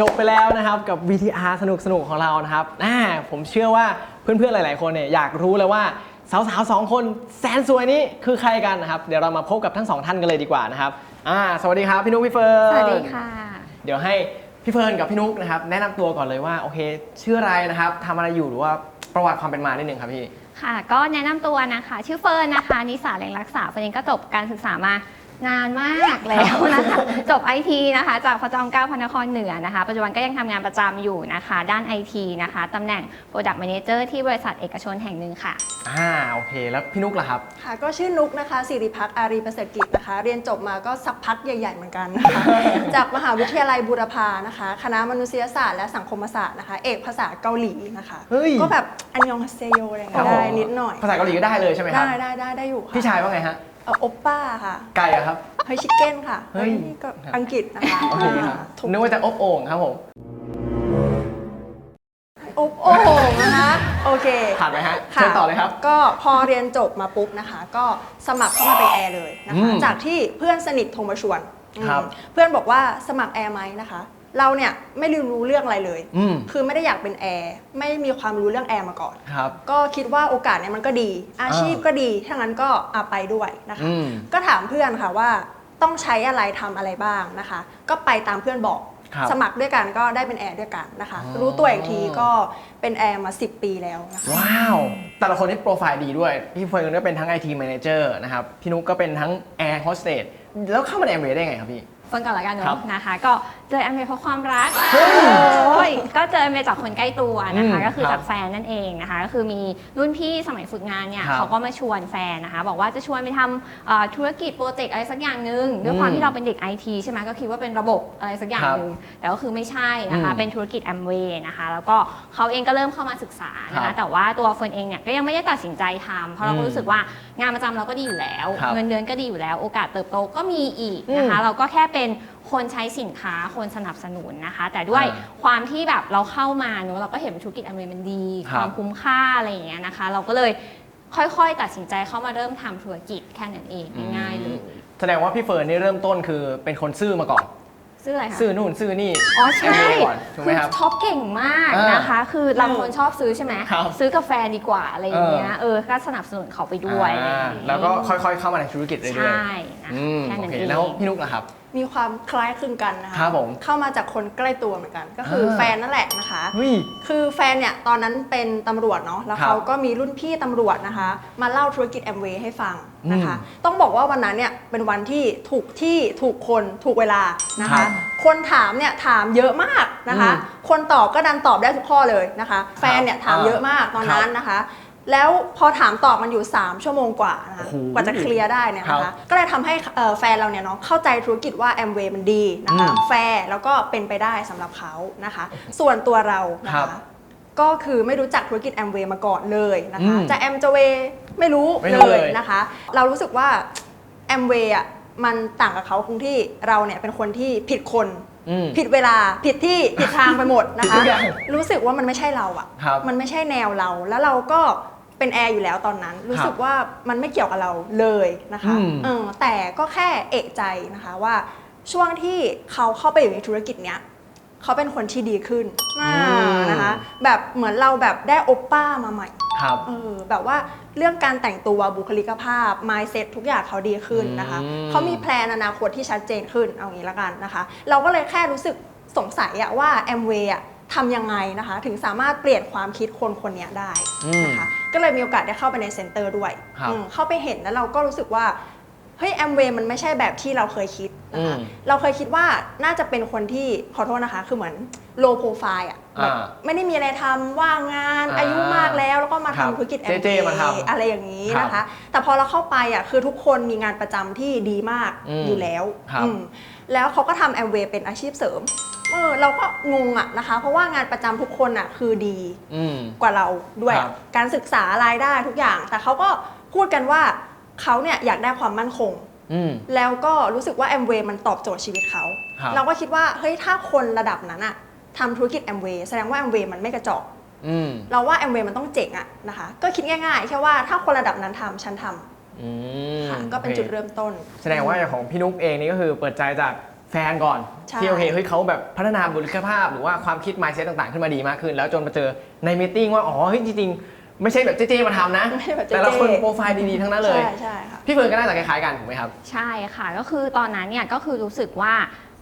จบไปแล้วนะครับกับ VTR สนุกสนุกๆของเรานะครับอ่าผมเชื่อว่าเพื่อนๆหลาย ๆ คนเนี่ยอยากรู้เลยว่าสาวๆสองคนแสนสวยนี้คือใครกันนะครับ เดี๋ยวเรามาพบกับทั้งสองท่านกันเลยดีกว่านะครับอ่าสวัสดีครับพี่นุ๊กพี่เฟิร์นสวัสดีค่ะ เดี๋ยวให้พี่เฟิร์นกับพี่นุ๊กนะครับแนะนำตัวก่อนเลยว่าโอเค ชื่ออะไรนะครับทำอะไรอยู่หรือว่าประวัติความเป็นมานิดนึงครับพี่ ค่ะ ก็แนะนำตัวนะคะ ชื่อเฟิร์นนะคะ นิสาแรงรักษาเฟิร์นเองก็จบการศึกษามา นานมากแล้วนะคะ จบไอทีนะคะ จากพระจอมเกล้าพระนครเหนือนะคะ ปัจจุบันก็ยังทำงานประจำอยู่นะคะ ด้านไอทีนะคะตำแหน่ง Product Manager ที่บริษัทเอกชนแห่งหนึ่งค่ะ อ่าโอเค แล้วพี่นุ๊กล่ะครับ ค่ะก็ชื่อนุกนะคะสิริพักษ์อารีประเสริฐกิจนะคะ เรียนจบมาก็สักพักใหญ่ ๆ เหมือนกันนะคะ จากมหาวิทยาลัยบูรพานะคะ คณะมนุษยศาสตร์และสังคมศาสตร์นะคะ เอกภาษาเกาหลีนะคะ เฮ้ย ก็แบบอันยองฮาเซโยอะไรอย่างครัเงี้บยได้ผมนิดหน่อย ภาษาเกาหลีก็ได้เลยใช่ไหมครับ ได้ได้ได้ได้อยู่ค่ะ พี่ชายว่าไงฮะ เอ่อโอปป้าค่ะไก่อะครับ เฮ้ยชิคเก้นค่ะเฮ้ย นี่ก็อังกฤษนะคะโอเคครับ ถูกนึกว่าจะอบโอ่งครับผมอบโอ่งนะคะโอเคผ่านไหมฮะค่ะเชิญต่อเลยครับ ก็พอเรียนจบมาปุ๊บนะคะ ก็สมัครเข้ามาเป็นแอร์เลยนะอืคะมจากที่เพื่อนสนิทโทรมาชวนครับอืมเพื่อนบอกว่าสมัครแอร์ไหมนะคะ เราเนี่ยไม่รู้เรื่องอะไรเลย อืมคือไม่ได้อยากเป็นแอร์ไม่มีความรู้เรื่องแอร์มาก่อน ครับ ก็คิดว่าโอกาสเนี่ยมันก็ดี อาชีพก็ดีถ้างั้นก็อาไปด้วยนะคะ อืม ก็ถามเพื่อนค่ะว่าต้องใช้อะไรทำอะไรบ้างนะคะ ก็ไปตามเพื่อนบอก ครับสมัครด้วยกันก็ได้เป็นแอร์ด้วยกันนะคะ อ๋อ รู้ตัวอีกทีก็เป็นแอร์มา 10 ปีแล้วนะคะว้าว แต่ละคนนี่โปรไฟล์ดีด้วย พี่เฟิร์นก็เป็นทั้ง IT Manager นะครับ พี่นุ๊กก็เป็นทั้ง Air Hostess แล้วเข้ามาใน MBA ได้ไงครับพี่ เฟิร์นก่อนละกันครัเนาะบนะคะ ก็ เจอแอมเมเพราะความรักเฮ้ยโอ้ยก็เจอแอมเมจากคนใกล้ตัวนะคะ อืมก็คือครับจากแฟนนั่นเองนะคะ ก็คือมีรุ่นพี่สมัยฝึกงานเนี่ยครับเขาก็มาชวนแฟนนะคะ บอกว่าจะชวนไปทำเอ่อธุรกิจโปรเจกต์อะไรสักอย่างหนึ่งด้วยความอืมที่เราเป็นเด็กไอทีใช่ไหมก็คิดว่าเป็นระบบอะไรสักอย่างหนึ่งแต่ก็คือไม่ใช่นะคะ อืมเป็นธุรกิจแอมเวย์นะคะ แล้วก็เขาเองก็เริ่มเข้ามาศึกษานะครัคะ บแต่ว่าตัวเฟิร์นเองเนี่ยก็ยังไม่ได้ตัดสินใจทำเพราะเราก็รู้สึกว่างานประจำเราก็ดีอยู่แล้ว ครับ เงินเดือนก็ดีอยู่แล้ว โอกาสเติบโตก็มีอีกนะคะ เราก็แค่เป็น คนใช้สินค้าคนสนับสนุนนะคะ แต่ด้วยอ่าความที่แบบเราเข้ามาเนอะเราก็เห็นธุรกิจอเมริมันดี คครับวามคุ้มค่าอะไรอย่างเงี้ยนะคะ เราก็เลยค่อยๆตัดสินใจเข้ามาเริ่มทำธุรกิจแค่นั้นเองง่ายๆเลยแสดงว่าพี่เฟิร์นนี่เริ่มต้นคือเป็นคนซื่อมาก่อน ซื้ออะไรคะ ซื่อนู่นซื่อนี่ อ๋อใช่ MBA ก่อนถูกไหมครับช็อปเก่งมากอ่านนะคะ คือเราเป็นคนชอบซื้อใช่ไหมครับซื้อกาแฟดีกว่าอะไรอย่างเงี้ย เออก็สนับสนุนเขาไปด้วยอะไรอย่างอ่าเงี้ยแล้วก็ค่อยๆเข้ามาในธุรกิจเรื่อยใช่นะๆอืคะมแค่โอนั้นเคเอง แล้วพี่นุ๊กล่ะครับมีความคล้ายคลึงกันนะคะครับผมเข้ามาจากคนใกล้ตัวเหมือนกัน ก็คืออาแฟนนั่นแหละนะคะเฮ้ยคือแฟนเนี่ยตอนนั้นเป็นตำรวจเนาะแล้วครับเขาก็มีรุ่นพี่ตำรวจนะคะ มาเล่าธุรกิจแอมเวย์ให้ฟังนะคะอืมต้องบอกว่าวันนั้นเนี่ยเป็นวันที่ถูกที่ถูกคนถูกเวลานะครัคะ บคนถามเนี่ยถามเยอะมากนะคะ อืมคนตอบก็ดันตอบได้ทุกข้อเลยนะคะ แฟนเนี่ยถามอ่าเยอะมากตอนนั้นนะคะ แล้วพอถามตอบมันอยู่ 3 ชั่วโมงกว่านะคะโอ้โหกว่าจะเคลียร์ได้เนี่ยนะครัคะบก็เลยทำให้เอ่อแฟนเราเนี่ยเนาะเข้าใจธุรกิจว่าแอมเวย์มันดีนะคะอืมแฟร์แล้วก็เป็นไปได้สำหรับเขานะคะ ส่วนตัวเรานะครัคะบก็คือไม่รู้จักธุรกิจแอมเวย์มาก่อนเลยนะคะอืมจะแอมจะเวย์ไม่รู้ไม่รู้เลเลยยนะคะ เรารู้สึกว่าแอมเวย์อะมันต่างกับเขาตรงที่เราเนี่ยเป็นคนที่ผิดคนอืมผิดเวลาผิดที่ผิดทางไปหมดนะผิดทุคะกอย่างรู้สึกว่ามันไม่ใช่เราอะครับมันไม่ใช่แนวเราแล้วเราก็ เป็นแอร์อยู่แล้วตอนนั้น รู้สึกว่ามันไม่เกี่ยวกับเราเลยนะคะอืม เออแต่ก็แค่เอกใจนะคะว่าช่วงที่เขาเข้าไปอยู่ในธุรกิจเนี้ยเขาเป็นคนที่ดีขึ้นอ่านะคะแบบเหมือนเราแบบได้โอปป้ามาใหม่ ครับ เออแบบว่าเรื่องการแต่งตัวบุคลิกภาพ mindset ทุกอย่างเขาดีขึ้นนะคะ อืม เขามีแพลนอนาคตที่ชัดเจนขึ้นเอางี้ละกันนะคะ เราก็เลยแค่รู้สึกสงสัยอะว่าแอมเวย์อะ ทำยังไงนะคะ ถึงสามารถเปลี่ยนความคิดคนคนนี้ได้นะคะก็เลยมีโอกาสได้เข้าไปในเซ็นเตอร์ด้วยครับอืมเข้าไปเห็นแล้วเราก็รู้สึกว่าเฮ้ยแอมเวย์มันไม่ใช่แบบที่เราเคยคิดนะคะอืมเราเคยคิดว่าน่าจะเป็นคนที่ขอโทษนะคะ คือเหมือน low profile อะแบบอ่าไม่ได้มีอะไรทำว่างงานอ่าอายุมากแล้วแล้วก็มาครับทำธุรกิจแอมเจ๊เวๆมาทำย์อะไรอย่างนี้ครับนะคะ แต่พอเราเข้าไปอะคือทุกคนมีงานประจำที่ดีมากอืมอยู่แล้วครับอืม แล้วเขาก็ทำแอมเวย์เป็นอาชีพเสริมเออเราก็งงอะนะคะ เพราะว่างานประจำทุกคนอะคือดี อืม กว่าเราด้วย ครับ การศึกษารายได้ทุกอย่าง แต่เขาก็พูดกันว่าเขาเนี่ยอยากได้ความมั่นคง อืม แล้วก็รู้สึกว่าแอมเวย์มันตอบโจทย์ชีวิตเขา ครับ เราก็คิดว่าเฮ้ยถ้าคนระดับนั้นอะทำธุรกิจแอมเวย์แสดงว่าแอมเวย์มันไม่กระจอก อืม เราว่าแอมเวย์มันต้องเจ๋งอะนะคะ ก็คิดง่ายๆ แค่ว่าถ้าคนระดับนั้นทำฉันทำ อืมค่ะก็เป็นโอคจุดเริ่มต้น แสดงว่าอย่างของพี่นุ๊กเองนี่ก็คือเปิดใจจากแฟนก่อนใช่ ที่โอเคเฮ้ยเขาแบบพัฒนาบุคลิกภาพ หรือว่าความคิด mindset ต่างๆ ขึ้นมาดีมากขึ้น แล้วจนมาเจอในม e e ว่า อ๋อเฮ้ยจริงๆ ไม่ใช่แบบเจ๊ๆมาทำนะ ไม่ใช่แบบเจ๊ๆแต่ละคนโปรไฟล์ดีๆ ทั้งนั้นเลย ใช่ใช่ค่ะ พี่เฟิร์นก็น่าจะคล้ายๆกันถูกไหมครับ ใช่ค่ะ ก็คือตอนนั้นเนี่ยก็คือรู้สึกว่า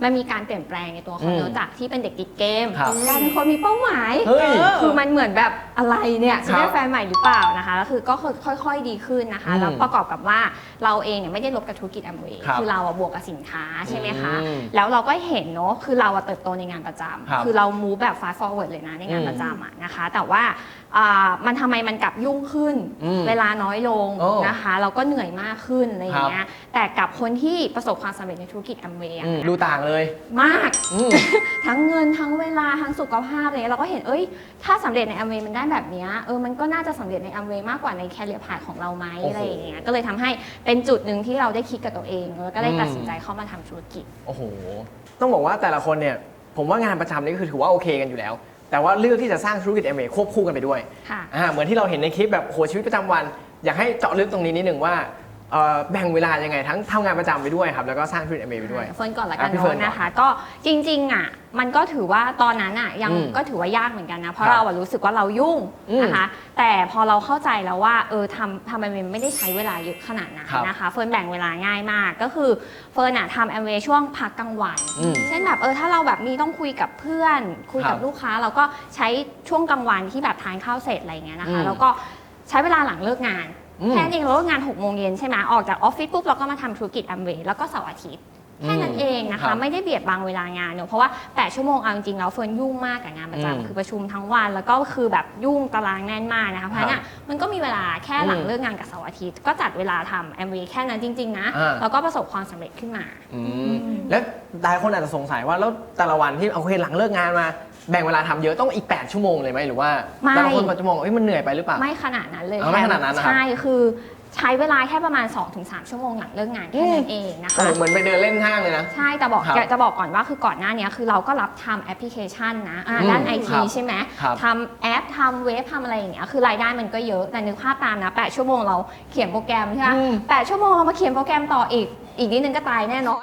มันมีการเปลี่ยนแปลงในตัวของอืมเนอะจากที่เป็นเด็กติดเกมครับกลายเป็นคนมีเป้าหมาย เฮ้ยเออคือมันเหมือนแบบอะไรเนี่ยจะครัได้บแฟนใหม่หรือเปล่านะคะแล้วคือก็ค่อยๆดีขึ้นนะคะอืมแล้วประกอบกับว่าเราเองเนี่ยไม่ได้ลบกับธุรกิจแอมเวย์ครับคือเราอะบวกกับสินค้าใช่ไหมคะ อืมแล้วเราก็เห็นเนาะคือเราอะเติบโตในงานประจำครับคือเรา move แบบ fast forward เลยนะในงานอืมประจำอะนะคะ แต่ว่าอ่ามันทำไมมันกลับยุ่งขึ้น อืมเวลาน้อยลงโอ้นะคะเราก็เหนื่อยมากขึ้นอะไรอย่างเงี้ยแต่กับคนที่ประสบความสำเร็จในธุรกิจแอมเวย์อืมดูต่างเลยมาก อืม ทั้งเงินทั้งเวลาทั้งสุขภาพอะไรเงี้ยเราก็เห็นเอ้ย ถ้าสำเร็จในแอมเวย์มันได้แบบเนี้ยเออมันก็น่าจะสำเร็จในแอมเวย์มากกว่าในแคเรียพาธของเราไหมโอ้โห อะไรอย่างเงี้ยก็เลยทำให้เป็นจุดหนึ่งที่เราได้คิดกับตัวเอง แล้วก็ได้อืมตัดสินใจเข้ามาทำธุรกิจ โอ้โห ต้องบอกว่าแต่ละคนเนี่ย ผมว่างานประจำนี่ก็คือถือว่าโอเคกันอยู่แล้ว แต่ว่าเลือกที่จะสร้างธุรกิจเอ็มควบคู่กันไปด้วยค่ะ อ่าเหมือนที่เราเห็นในคลิปแบบโหชีวิตประจำวัน อยากให้เจาะลึกตรงนี้นิดหนึ่งว่า เอ่อแบ่งเวลายังไง ทั้งทำงานประจำไปด้วยครับ แล้วก็สร้างธุรกิจเอ็มไปด้วย เฟิร์นก่อนละกันอะพี่เฟิร์นเนาะนะคะ ก็จริงๆอะมันก็ถือว่าตอนนั้นอะยังอืมก็ถือว่ายากเหมือนกันนะ เพราะครับเราอะรู้สึกว่าเรายุ่งอืมนะคะ แต่พอเราเข้าใจแล้วว่าเออทำทำแอมเวย์ไม่ได้ใช้เวลาเยอะขนาดนั้นครับนะคะ เฟิร์นแบ่งเวลาง่ายมาก ก็คือเฟิร์นอะทำแอมเวย์ช่วงพักกลางวันอืมเช่นแบบเออถ้าเราแบบมีต้องคุยกับเพื่อน คุยกับครับลูกค้า เราก็ใช้ช่วงกลางวันที่แบบทานข้าวเสร็จอะไรอย่างเงี้ยนะคะ อืม แล้วก็ใช้เวลาหลังเลิกงานอืม แค่นั้นเองเราเลิกงาน6กโมงเย็นใช่ไหมออกจากออฟฟิศปุ๊บเราก็มาทำธุรกิจแอมเวย์แล้วก็เสาร์อาทิตย์แค่นั้นเองนะครัคะ บไม่ได้เบียดบังเวลางานเนอะเพราะว่า 8 ชั่วโมงเอาจริงๆแล้วเฟิร์นยุ่งมากกับงานประอืมจำคือประชุมทั้งวัน แล้วก็คือแบบยุ่งตารางแน่นมากนะคะเพราะฉะนั้นอะมันก็มีเวลาแค่หลังอืมเลิกงานกับเสาร์อาทิตย์ก็จัดเวลาทำแอมเวย์แค่นั้นจริงๆนะอ่า แล้วก็ประสบความสำเร็จขึ้นมา อืมแล้วหลายคนอาจจะสงสัยว่าแล้วแต่ละวันที่เอาโอเคหลังเลิกงานมา แบ่งเวลาทำเยอะต้องอีก 8 ชั่วโมงเลยไหมหรือว่าไม่ แต่ละคนอาจจะมองว่าเอ้ยมันเหนื่อยไปหรือเปล่า ไม่ขนาดนั้นเลยเอาไม่ขนาดนั้นนะครับ ใช่คือใช้เวลาแค่ประมาณ 2-3 ชั่วโมงหลังเลิกงานแค่นั้นเองนะโอ้คะโหเหมือนไปเดินเล่นห้างเลยนะ ใช่ แต่บอกครับจะบอกก่อนว่าคือก่อนหน้านี้คือเราก็รับทำแอปพลิเคชันนะอ่าอืมด้านไอครัทีบใช่ไหมครับทำแอปทำเว็บทำอะไรอย่างเงี้ยคือรายได้มันก็เยอะแต่นึกภาพตามนะ 8 ชั่วโมงเราเขียนโปรแกรมใช่ไหมอืม แปดชั่วโมงเรามาเขียนโปรแกรมต่ออีก อีกนิดนึงก็ตายแน่นอน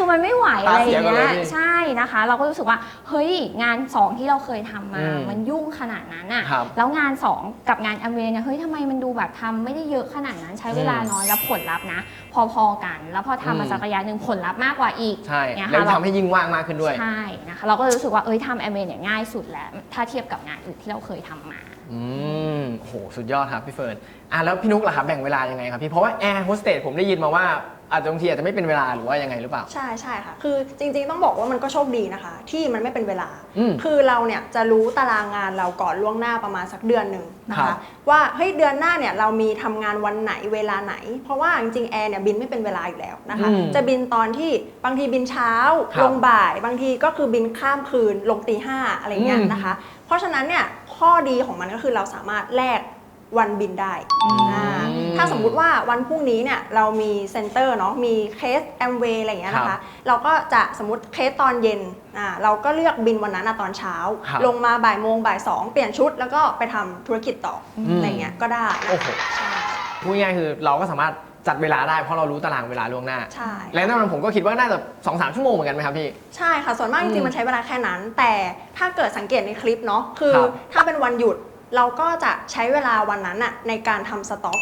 คือมันไม่ไหวอะไรอย่างตาเสียก่อนเงี้เลยยพี่ใช่นะคะ เราก็รู้สึกว่าเฮ้ยงานสองที่เราเคยทำมา อืมมันยุ่งขนาดนั้นอะครับแล้วงานสองกับงานแอมเวย์เนี่ยเฮ้ยทำไมมันดูแบบทำไม่ได้เยอะขนาดนั้นใช้เวลาอืมน้อยแล้วผลลัพธ์นะ พอๆกัน แล้วพอทำมาอืม สักระยะหนึ่งผลลัพธ์มากกว่าอีก ใช่ เนี่ยแล้วค่ะทำให้ยิ่งว่างมากขึ้นด้วย ใช่นะคะเราก็เลยรู้สึกว่าเอ้ยทำแอมเวย์เนี่ยง่ายสุดแล้ว ถ้าเทียบกับงานอื่นที่เราเคยทำมา อืมโหสุดยอดครับพี่เฟิร์นอะแล้วพี่นุ๊กล่ะครับแบ่งเวลายังไงครับพี่เพราะว่าแอร์โฮสเตสผมได้ยินมาว่าอาจจะบางทีอาจจะไม่เป็นเวลาหรือว่ายังไงหรือเปล่า ใช่ใช่ค่ะ คือจริงๆต้องบอกว่ามันก็โชคดีนะคะ ที่มันไม่เป็นเวลา อืมคือเราเนี่ยจะรู้ตารางงานเราก่อนล่วงหน้าประมาณสักเดือนหนึ่งนะครัคะ บ ว่าเฮ้ยเดือนหน้าเนี่ยเรามีทำงานวันไหนเวลาไหน เพราะว่าจริงๆแอร์เนี่ยบินไม่เป็นเวลาอยู่แล้วนะคะ อืมจะบินตอนที่บางทีบินเช้า ครับลงบ่าย บางทีก็คือบินข้ามคืนลงตีห้าอะไรเงี้ยอืม นะคะ เพราะฉะนั้นเนี่ย ข้อดีของมันก็คือเราสามารถแลกวันบินได้อ่าถ้าสมมุติว่าวันพรุ่งนี้เนี่ยเรามีเซ็นเตอร์เนาะมีเคสแอมเวย์อะไรอย่างเงี้ยนะครัคะบเราก็จะสมมติเคสตอนเย็นอ่าเราก็เลือกบินวันนั้นอะตอนเช้าครับลงมาบ่ายโมงบ่ายสองเปลี่ยนชุดแล้วก็ไปทำธุรกิจต่ออมอะไรเงี้ยก็ได้นะโอ้โหใช่พูดง่ายๆคือเราก็สามารถ จัดเวลาได้เพราะเรารู้ตารางเวลาล่วงหน้า ใช่ และนั่นผมก็คิดว่าน่าจะสองสามชั่วโมงเหมือนกันไหมครับพี่ ใช่ค่ะ ส่วนมากจอืริงมๆมันใช้เวลาแค่นั้น แต่ถ้าเกิดสังเกตในคลิปเนาะคือ ครับ ถ้าเป็นวันหยุดเราก็จะใช้เวลาวันนั้นอะในการทำสต็อก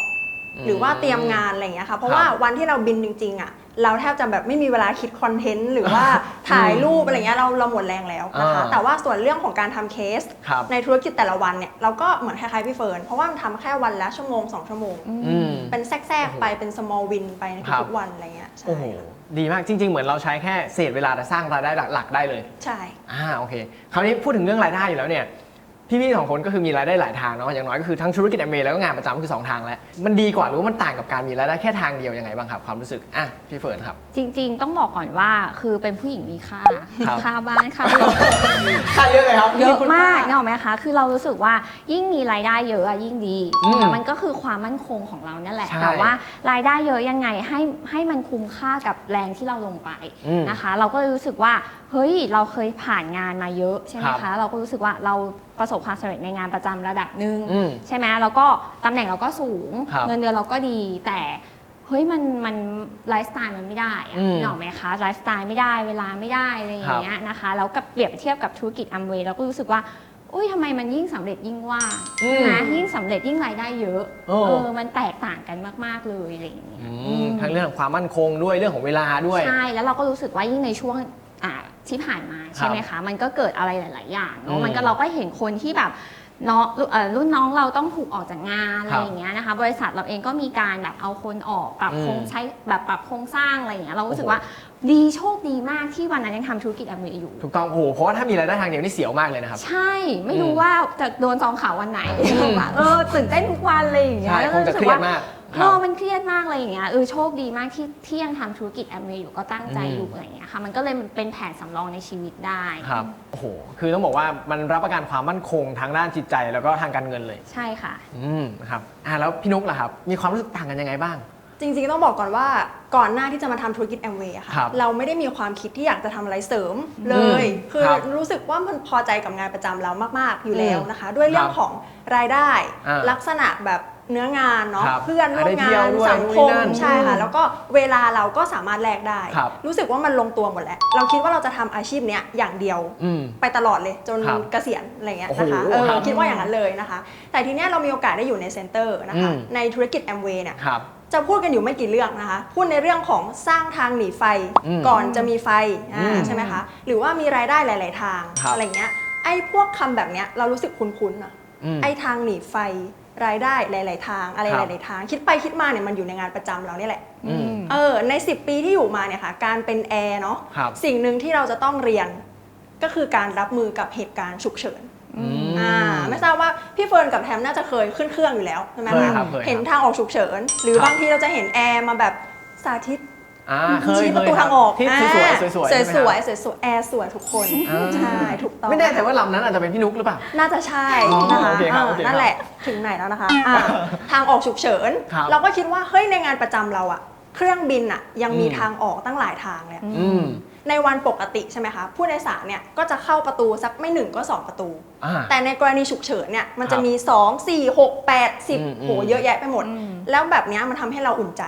หรือว่าเตรียมงานอะไรอย่างเงี้ยค่ะเพราะว่าวันที่เราบินจริงๆอะเราแทบจะแบบไม่มีเวลาคิดคอนเทนต์หรือว่าถ่ายรูปอะไรเงี้ยเราเราหมดแรงแล้วนะคะอ่าแต่ว่าส่วนเรื่องของการทำเคสครับในธุรกิจแต่ละวันเนี่ยเราก็เหมือนคล้ายๆพี่เฟิร์นเพราะว่ามันทำแค่วันละชั่วโมง 2 ชั่วโมงอืมเป็นแทรกๆไปเป็น small win ไปในครับทุกๆวันอะไรเงี้ยใช่โอ้โหดีมากจริง ๆ เหมือนเราใช้แค่เศษเวลาแต่สร้างรายได้หลักๆได้เลย ใช่อ่าโอเคคราวนี้พูดถึงเรื่องรายได้อยู่แล้วเนี่ย พี่ๆสองคนก็คือมีรายได้หลายทางเนาะอย่างน้อยก็คือทั้งธุรกิจแอมเมแล้วก็งานประจำก็คือสองทางแล้วมันดีกว่าหรือว่ามันต่างกับการมีรายได้แค่ทางเดียวยังไงบ้างครับความรู้สึกอะพี่เฟิร์นครับ จริง ๆ ต้องบอกก่อนว่าคือเป็นผู้หญิงมีค่าครับ ค่าบ้านค่ารถ ค่าเยอะเลยครับเยอะคุณมากค่าเนกอะไหมคะ คือเรารู้สึกว่ายิ่งมีรายได้เยอะอะยิ่งดีอืมมันก็คือความมั่นคงของเรานั่นแหละ ใช่แต่ว่ารายได้เยอะยังไงให้ให้มันคุ้มค่ากับแรงที่เราลงไปอืมนะคะ เราก็เลยรู้สึกว่า เฮ้ย เราเคยผ่านงานมาเยอะใช่ไหมครัคะ บเราก็รู้สึกว่าเรา ประสบความสำเร็จในงานประจำระดับหนึ่งอืมใช่ไหมแล้วก็ตำแหน่งเราก็สูง ครับเงินเดือนเราก็ดี แต่เฮ้ยมันมันไลฟ์สไตล์มันไม่ได้อะอืมนึกออกไหมคะไลฟ์สไตล์ไม่ได้เวลาไม่ได้อะไรอย่างเงี้ยนะคะแล้วกับเปรียบเทียบกับธุรกิจอัมเวย์เราก็รู้สึกว่าอุ้ยทำไมมันยิ่งสำเร็จยิ่งว่างอืมนะยิ่งสำเร็จยิ่งรายได้เยอะโอ้ เออมันแตกต่างกันมาก ๆ เลยอะไรอย่างเงี้ยอือืมม ทั้งเรื่องของความมั่นคงด้วยเรื่องของเวลาด้วย ใช่ แล้วเราก็รู้สึกว่ายิ่งในช่วงอ่า ที่ผ่านมาใช่ไหมคะ มันก็เกิดอะไรหลาย ๆ อย่างอืเนาะมมันก็เราก็เห็นคนที่แบบเนาะเอ่อรุ่นน้องเราต้องถูกออกจากงานอะครัไรบอย่างเงี้ยนะคะ บริษัทเราเองก็มีการแบบเอาคนออกปรับอืมโครงใช้แบบปรับโครงสร้างอะไรอย่างเงี้ยเรารู้สึกโอ้โหว่าดีโชคดีมากที่วันนั้นยังทำธุรกิจแอมเวย์อยู่ ถูกต้องโอ้โหเพราะว่าถ้ามีรายได้ทางเดียวนี่เสียวมากเลยนะครับ ใช่ไม่อืรู้มว่าจะโดนซองข่าววันไหนอืมแบบเออตื่นเต้นทุกวันเลยอย่างเงี้ยใช่แล้วคงจะสึเคกรียดว่ามาก คเอรับอมันเครียดมากเลยอย่างเงี้ยเออโชคดีมากที่ที่ยังทำธุรกิจแอมเวย์อยู่ก็ตั้งใจอืมอยู่อะไรอย่างเงี้ยค่ะมันก็เลยเป็นแผนสำรองในชีวิตได้ ครับโอ้โหคือต้องบอกว่ามันรับประกันความมั่นคงทางด้านจิตใจแล้วก็ทางการเงินเลย ใช่ค่ะ อืมนะครับอ่าแล้วพี่นุกล่ะครับ มีความรู้สึกต่างกันยังไงบ้าง จริงๆต้องบอกก่อนว่าก่อนหน้าที่จะมาทำธุรกิจแอมเวย์ค่ะครับเราไม่ได้มีความคิดที่อยากจะทำอะไรเสริมเลย อืมคือครับรู้สึกว่ามันพอใจกับงานประจำเรามากๆอยู่แล้วอืมนะคะ ด้วยเรื่อคงรับของรายได้ อ่าลักษณะแบบ เนื้องานเนาะครับเพื่อนร่วมได้เที่งายวนด้วยสังคนู่นมนี่นั่นใช่ค่ะอืมแล้วก็เวลาเราก็สามารถแลกได้ ครับ รู้สึกว่ามันลงตัวหมดแล้ว เราคิดว่าเราจะทำอาชีพเนี้ยอย่างเดียว อืม ไปตลอดเลยจนครับเกษียณอะไรเงี้ยโอ้โหนะคะเออครับคิดว่าอย่างนั้นเลยนะคะ แต่ทีเนี้ยเรามีโอกาสได้อยู่ในเซ็นเตอร์นะคะ อืม ในธุรกิจแอมเวย์เนี่ย ครับ จะพูดกันอยู่ไม่กี่เรื่องนะคะ พูดในเรื่องของสร้างทางหนีไฟอืมก่อนจะมีไฟอ่าอืมใช่ไหมคะ หรือว่ามีรายได้หลาย ๆ ทางครับ อะไรเงี้ย ไอ้พวกคำแบบเนี้ยเรารู้สึกคุ้นๆอะอืม ไอ้ทางหนีไฟ รายได้หลาย ๆ ทางอะไรคหรับลาย ๆ ทาง คิดไปคิดมาเนี่ยมันอยู่ในงานประจำเราเนี่ยแหละอืม เออใน 10 ปีที่อยู่มาเนี่ยค่ะการเป็นแอร์เนาะครับสิ่งหนึ่งที่เราจะต้องเรียนก็คือการรับมือกับเหตุการณ์ฉุกเฉิน อืม อ่าไม่ทราบว่าพี่เฟิร์นกับแทมน่าจะเคยขึ้นเครื่องอยู่แล้วใช่ไหมเคยคะครับเคยครับเห็นทางออกฉุกเฉิน หรือครับบางทีเราจะเห็นแอร์มาแบบสาธิต อ่าเคยชี้เคประยตูครัทาบงออกที่สวยๆสวยๆสวยใช่สไหมวยครับสวยสวยๆแอร์สวยทุกคนอ่า ใช่ถูกต้องไม่แน่ใจว่าลำนั้นอาจจะเป็นพี่นุกหรือเปล่า น่าจะใช่อ๋อนะคะโอเคครับเออโอเคครับนั่นแหละถึงไหนแล้วนะคะอ่าทางออกฉุกเฉิน ครับเราก็คิดว่าเฮ้ยในงานประจำเราอะเครื่องบินอะยังมีอืม ทางออกตั้งหลายทางเลยอะ อืมในวันปกติใช่ไหมคะผู้โดยสารเนี่ยก็จะเข้าประตูสักไม่หนึ่งก็สองประตู อ่า แต่ในกรณีฉุกเฉินเนี่ยมันครัจะบมี 2 4 6 8 อืม10โหอืม เยอะแยะไปหมด อืม แล้วแบบเนี้ยมันทำให้เราอุ่นใจ